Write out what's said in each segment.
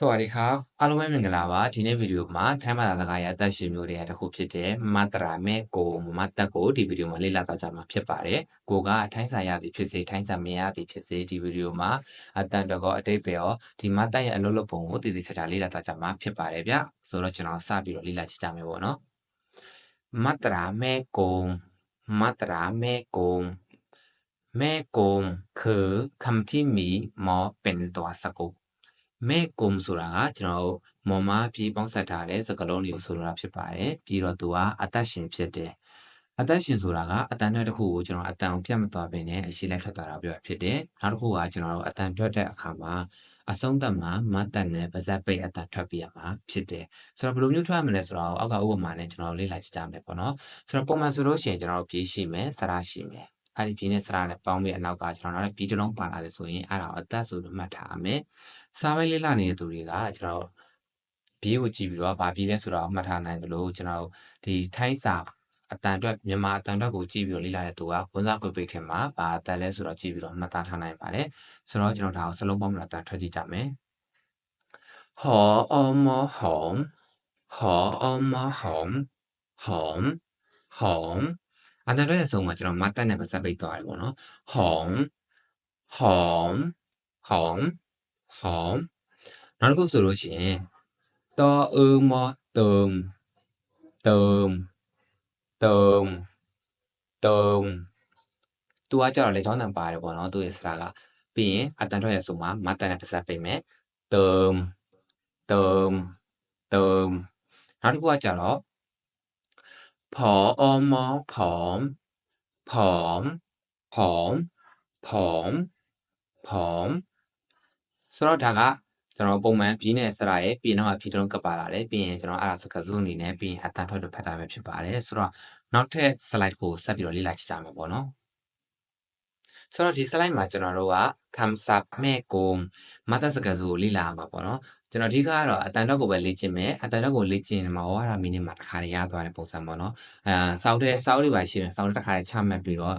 สวัสดีครับအားလုံးပဲမင်္ဂလာပါဒီနေ့ဗီဒီယိုမှာထိုင်းဘာသာစကားရဲ့အသက်ရှင်မျိုးတွေရဲ့တစ်ခုဖြစ်တဲ့မတရာမဲကိုမတ်တက်ကိုဒီဗီဒီယိုမှာလေ့လာသွားကြမှာဖြစ်ပါတယ်ကိုကထိုင်းစာရသည်ဖြစ်စေထိုင်းစာမရသည်ဖြစ်စေဒီဗီဒီယိုမှာအတန်တကောအတိတ်ပဲရောဒီမတ်တက်ရဲ့အလုပ်လုပ်ပုံကိုတည်တည်ချာချာလေ့လာသွားကြမှာဖြစ်ပါတယ်ဗျဆိုတော့ကျွန်တော်စပြီးတော့လေ့လာကြည့်ကြမယ်ပေါ့နော်မတရာမဲကိုမတရာမဲကိုမဲကိုคือคำที่มีมอเป็นตัวสะกด မဲ့ကုံဆိုတာကကျွန်တော်တို့မော်မာပြီးပေါင်းဆက်ထားတဲ့စကားလုံးတွေကိုဆိုလိုတာဖြစ်ပါတယ်ပြီးတော့သူကအသက်ရှင်ဖြစ်တယ်အသက်ရှင်ဆိုတာကအတန်တဲ့တစ်ခုကိုကျွန်တော်အတန်ကိုပြတ်မသွားဘဲနဲ့အရှိလိုက်ထွက်သွားတာပြောဖြစ်တယ်နောက်တစ်ခုကကျွန်တော်တို့အတန်ထွက်တဲ့အခါမှာအဆုံးသတ်မှာမတ်တက်နဲ့ပါဇက်ပိတ်အတန်ထွက်ပြရမှာဖြစ်တယ်ဆိုတော့ဘယ်လိုမျိုးထွက်ရမလဲဆိုတော့အောက်ကဥပမာနဲ့ကျွန်တော်လေ့လာကြည့်ကြမယ်ပေါ့နော်ဆိုတော့ပုံမှန်ဆိုလို့ရှိရင်ကျွန်တော်တို့ပြေးရှိမယ်စရာရှိမယ် အဲ့ဒီပြင်းတဲ့စကားနဲ့ပေါင်းပြီးအနောက်ကကျွန်တော်တို့ပြီးတလုံးပါလာတယ်ဆိုရင်အဲ့ဒါကိုအသက်ဆိုလို့မှတ်ထားမယ်စာပိုင်းလေးလာနေတဲ့သူတွေကကျွန်တော်ဘေးကိုကြည့်ပြီးတော့ဗာပြီးလဲဆိုတော့မှတ်ထားနိုင်သလိုကျွန်တော်ဒီထိုင်းစာအတန်အတွက်မြန်မာအတန်အတွက်ကိုကြည့်ပြီးတော့လေ့လာတဲ့သူကဝန်စားကွယ်ပိတ်ထဲမှာဗာအတန်လဲဆိုတော့ကြည့်ပြီးတော့မှတ်သားထားနိုင်ပါတယ်ဆိုတော့ကျွန်တော်ဒါကိုစလုံးပေါင်းပြီးတော့အတန်ထွက်ကြည့်ကြမယ် home home home home home home အတန်တော့ရဲ့ဆုံးမှာကျွန်တော်မတ်တက်နဲ့ပါစပ်ပိတ်သွားတယ်ပေါ့နော်ဟောင်းဟောင်းဟောင်းဟောင်းနောက်တစ်ခုဆိုလို့ရှိရင်တော်အမတုံတုံတုံတုံသူကကြတော့လေချောင်းတန်ပါတယ်ပေါ့နော်သူရဲ့စရာကပြီးရင်အတန်ထွက်ရဲ့ဆိုမှာမတ်တန်နဲ့ပါစပ်ပေးမယ်တုံတုံတုံနောက်တစ်ခုကကြတော့ ผออมผอมผอมผอมผอมผอมဆိုတော့ဒါကကျွန်တော်ပုံမှန်ပြီးနေတဲ့စရာရဲ့ပြီးတော့ဖြည့်တုံးကပ်ပါလာတယ်ပြီးရင်ကျွန်တော်အဲ့ဒါစကားစုအနေနဲ့ပြီးရင်အတန်ထွက်လို့ဖတ်တာပဲဖြစ်ပါတယ်ဆိုတော့နောက်ထပ် slide ကိုဆက်ပြီးတော့လေ့လာကြည့်ကြမယ်ပေါ့နော်ဆိုတော့ဒီ slide မှာကျွန်တော်တို့က come sub မဲ့ကိုမတ်တစကားစုကိုလေ့လာမှာပေါ့နော် ကျွန်တော်အဓိကကတော့အတန်တော့ကိုပဲလေ့ကျင့်မယ်အတန်တော့ကိုလေ့ကျင့်မှာဟောတာမိနစ်မှာတစ်ခါတည်းရသွားတဲ့ပုံစံပေါ့နော်အဲစောက်တဲ့စောက်တွေပါရှိရင်စောက်တဲ့တစ်ခါတည်းချမှတ်ပြီးတော့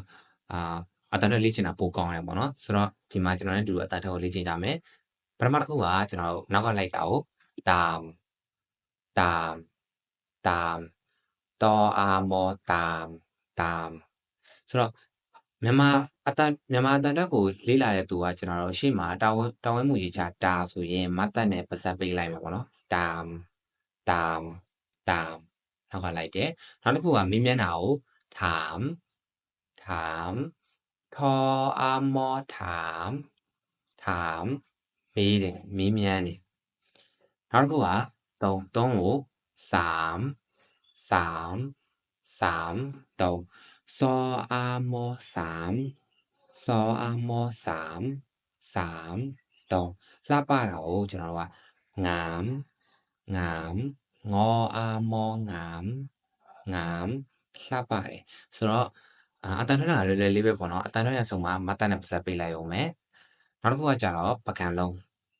အာအတန်တော့လေ့ကျင့်တာပိုကောင်းတယ်ပေါ့နော်ဆိုတော့ဒီမှာကျွန်တော်လည်းတူအတန်တော့ကိုလေ့ကျင့်ကြမယ်ပထမတစ်ခုကကျွန်တော်နောက်ကလိုက်တာကိုတာတာတာတောအာမောတာတာဆိုတော့ မြန်မာအတန်မြန်မာအတန်တက်ကိုလေးလာတဲ့သူကကျွန်တော်တို့ရှေ့မှာတာဝန်တာဝန်မှုရေးချတာဆိုရင်မတ်တက်နဲ့ပါစပ်ပေးလိုက်မှာပေါ့နော်ตามตามตามနောက်ကလိုက်တယ်နောက်တစ်ခုကမင်းမျက်နှာကိုถามถามทออาမောถามถามမေးတယ်မေးမြန်းတယ်နောက်တစ်ခုက3 3ကို3 3 3 3 စောအာမော3စောအာမော3 3 3လှပတာကိုကျွန်တော်တို့ကငามငามငေါ်အာမောငามငามလှပတယ်ဆိုတော့အတန်ထွက်တာလေးလေးပဲပေါ့နော်အတန်ထွက်ရဆုံးမှာမတ်တန်နဲ့ပတ်သက်ပေးလိုက်အောင်မယ်နောက်တစ်ခုကကြတော့ပကံလုံး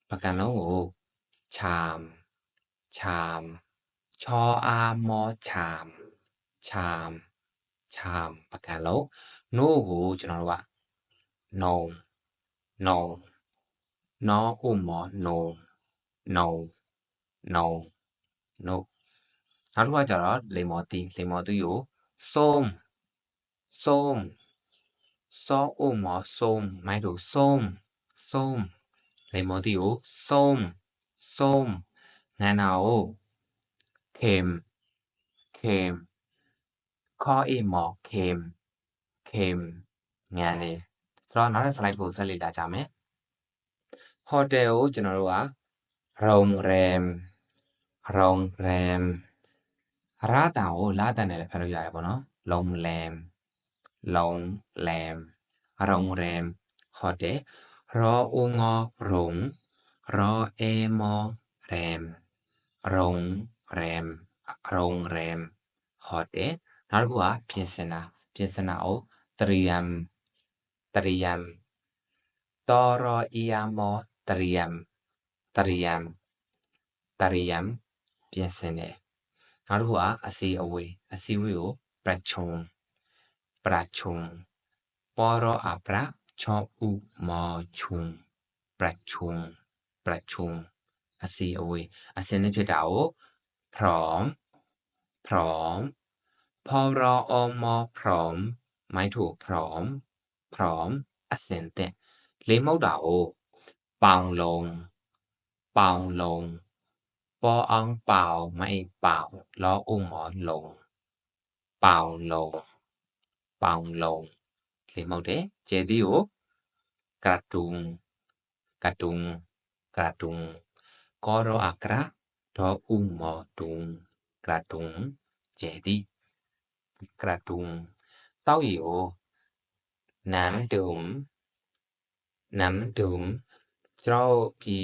ပကံလုံးကိုชามชามชออามอชามชาม ชามပကံလုံးနို့ကိုကျွန်တော်တို့ကနုံနုံနောဥမောနုံနုံနုံနုံနောက်တစ်ခုကကြတော့လေမော်တီလေမော်တီကိုส้มส้มစောဥမောส้มမိုက်တို့ส้มส้มလေမော်တီကိုส้มส้มငန်းနာကိုเค็มเค็ม ข้อเอมอเค็มเค็มငန်းနေဆိုတော့နောက်တဲ့ slide ကိုဆက်လေ့လာကြမယ်ဟိုတယ်ကိုကျွန်တော်တို့ကโรงแรมโรงแรมရာတာကိုလာတန်နဲ့လည်းဖတ်လို့ရတယ်ပေါ့နော်โรงแรมโรงแรมโรงแรมဟိုတယ်รออูงอหลงรอเอมอแรมโรงแรมโรงแรมဟိုတယ် နောက်တစ်ခုကပြင်စင်တာပြင်စင်တာကိုတရီယမ်တရီယမ်တောရောအီယာမောတရီယမ်တရီယမ်တရီယမ်ပြင်စင်တယ်နောက်တစ်ခုကအစီအဝေးအစီဝေးကိုပရချုံပရချုံပေါ်ရောအပရချောဥမောချုံပရချုံပရချုံအစီအဝေးအစင်းနဲ့ဖြစ်တာကို from from พอรออมอพร้อม ไม้ถูกพร้อม พร้อมอเซนเต้เลิ้มเาเดาปางลงปางลง ปออังเปล่าไม่เปล่ารออุ้งอ่อนลงเปล่าลงเปล่าลงเลิ้มเาเดเจดีโอกระดุงกระดุงกระดุงกอรออักระรออุ้งหมอดุงกระดุงเจดี กระตุงတောက်ရီကိုน้ำดื่มน้ำดื่มကျွန်တော်တို့ဒီ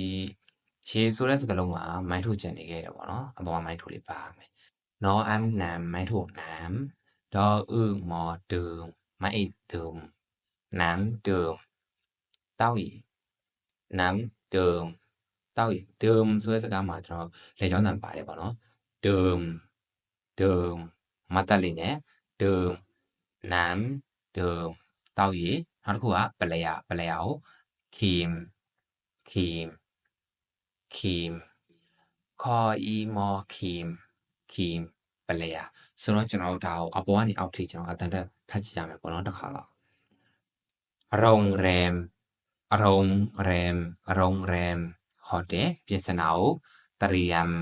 ခြေဆိုတဲ့စကားလုံးမှာမိုင်းထုတ်ကျန်နေခဲ့တယ်ပေါ့နော်အပေါ်မှာမိုင်းထုတ်လေးပါမယ်နော်အမ်နမ်မိုင်းထုတ်နမ်ဒေါ်ဥမောဒုံမိုင်းဒုံနမ်ဒုံတောက်ရီနမ်ဒုံတောက်ရီဒုံဆိုတဲ့စကားမှာကျွန်တော်လေကြောင်းတန်ပါတယ်ပေါ့နော်ဒုံဒုံ မတက်လေးနဲ့ဒုံနမ်ဒုံတောက်ရီနောက်တစ်ခုကပလဲရပလဲရကိုခီမ်ခီမ်ခီမ်ခေါ်အီမော်ခီမ်ခီမ်ပလဲရဆိုတော့ကျွန်တော်တို့ဒါကိုအပေါ်ကနေအောက်ထိကျွန်တော်အတန်တက်ဖတ်ကြည့်ကြမယ်ပေါ့နော်တစ်ခါတော့ရုံရမ်ရုံရမ်ရုံရမ်ဟိုတယ်ပြင်စနာကိုတရီယမ်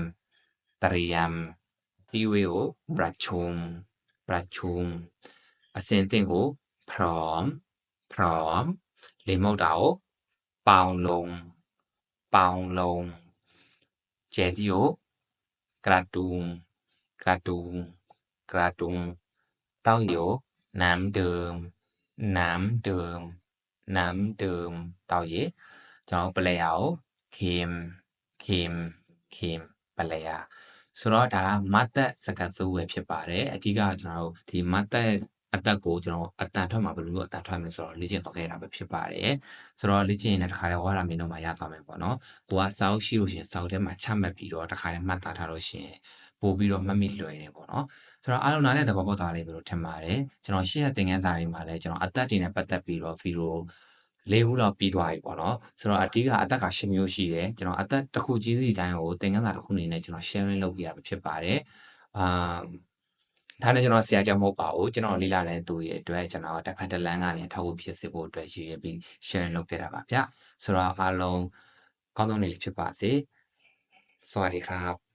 တရီယမ် civil ประชุม ประชุม ascending หูพร้อม พร้อม remote เดาเบาลง เบาลงเจดีหูกระดุม กระดุม กระดุมเต้าหยูน้ำเดิม น้ำเดิม น้ำเดิมเต้าหยีจองเปลี่ยวเค็มเค็มเค็มเปลี่ย ဆိုတော့ဒါကမတ်သက်စကားစုပဲဖြစ်ပါတယ်အဓိကကျွန်တော်တို့ဒီမတ်သက်အတက်ကိုကျွန်တော်အတန်ထွက်မှာဘယ်လိုမျိုးအတန်ထွက်မလဲဆိုတော့လေ့ကျင့်တော့ခဲ့တာပဲဖြစ်ပါတယ်ဆိုတော့လေ့ကျင့်ရင်လည်းတစ်ခါတည်းဝါရမင်းတို့မှာရသွားမယ်ပေါ့နော်ကိုကစောက်ရှိလို့ရှရင်စောက်ထဲမှာချမှတ်ပြီးတော့တစ်ခါတည်းမှတ်သားထားလို့ရှရင်ပို့ပြီးတော့မှတ်မိလွယ်တယ်ပေါ့နော်ဆိုတော့အားလုံးနားနဲ့သဘောပေါက်သွားလိမ့်မယ်လို့ထင်ပါတယ်ကျွန်တော်ရှေ့ရသင်ခန်းစာတွေမှာလည်းကျွန်တော်အသက်တွေနဲ့ပတ်သက်ပြီးတော့ဗီဒီယို လေးခုလောက်ပြီးသွားပြီပေါ့နော်ဆိုတော့အတိကအသက်က၈မျိုးရှိတယ်ကျွန်တော်အသက်တစ်ခုချင်းစီတိုင်းကိုသင်ခန်းစာတစ်ခုအနေနဲ့ကျွန်တော် sharing လုပ်ပြရတာဖြစ်ပါတယ်အာဒါနဲ့ကျွန်တော်ဆရာကြောင့်မဟုတ်ပါဘူးကျွန်တော်လေ့လာတဲ့သူတွေအတွက်ကျွန်တော်တစ်ဖက်တစ်လမ်းကနေထောက်ဖို့ဖြစ်စေဖို့အတွက်ရည်ရွယ်ပြီး sharing လုပ်ပြတာပါဗျဆိုတော့အားလုံးကောင်းဆုံးနေ့လေးဖြစ်ပါစေစวัสดีครับ